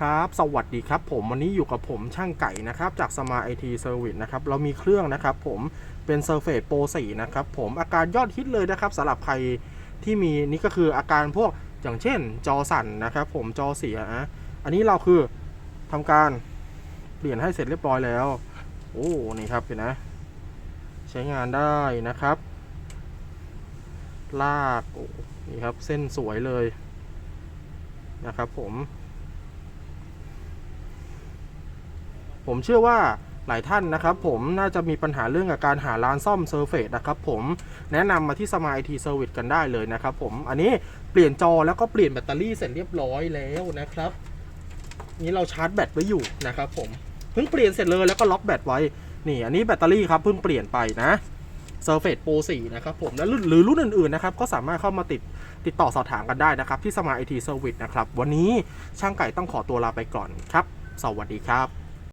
ครับสวัสดีครับผมวันนี้อยู่กับผมช่างไก่นะครับจากสมาไอทีเซอร์วิสนะครับเรามีเครื่องนะครับผมเป็น Surface Pro 4นะครับผมอาการยอดฮิตเลยนะครับสำหรับใครที่มีนี่ก็คืออาการพวกอย่างเช่นจอสั่นนะครับผมจอเสียนะอันนี้เราคือทำการเปลี่ยนให้เสร็จเรียบร้อยแล้ว โอ้นี่ครับเห็นนะใช้งานได้นะครับ ลากนี่ครับเส้นสวยเลยนะครับผม ผมเชื่อว่าหลายท่านนะครับผมน่าจะมีปัญหาเรื่องกับการหาร้านซ่อมเซอร์เฟสนะครับผมแนะนำมาที่สมายทีเซอร์วิสกันได้เลยนะครับผมอันนี้เปลี่ยนจอแล้วก็เปลี่ยนแบตเตอรี่เสร็จเรียบร้อยแล้วนะครับ นี่เราชาร์จแบตไว้อยู่นะครับผมเพิ่งเปลี่ยนเสร็จเลยแล้วก็ล็อกแบตไว้นี่อันนี้แบตเตอรี่ครับเพิ่งเปลี่ยนไปนะ Surface Pro 4 นะครับผมและหรือรุ่นอื่นๆนะครับก็สามารถเข้ามาติดติดต่อสอบถามกันได้นะครับ ที่สมาไอทีเซอร์วิสนะครับ วันนี้ช่างไก่ต้องขอตัวลาไปก่อนครับ สวัสดีครับ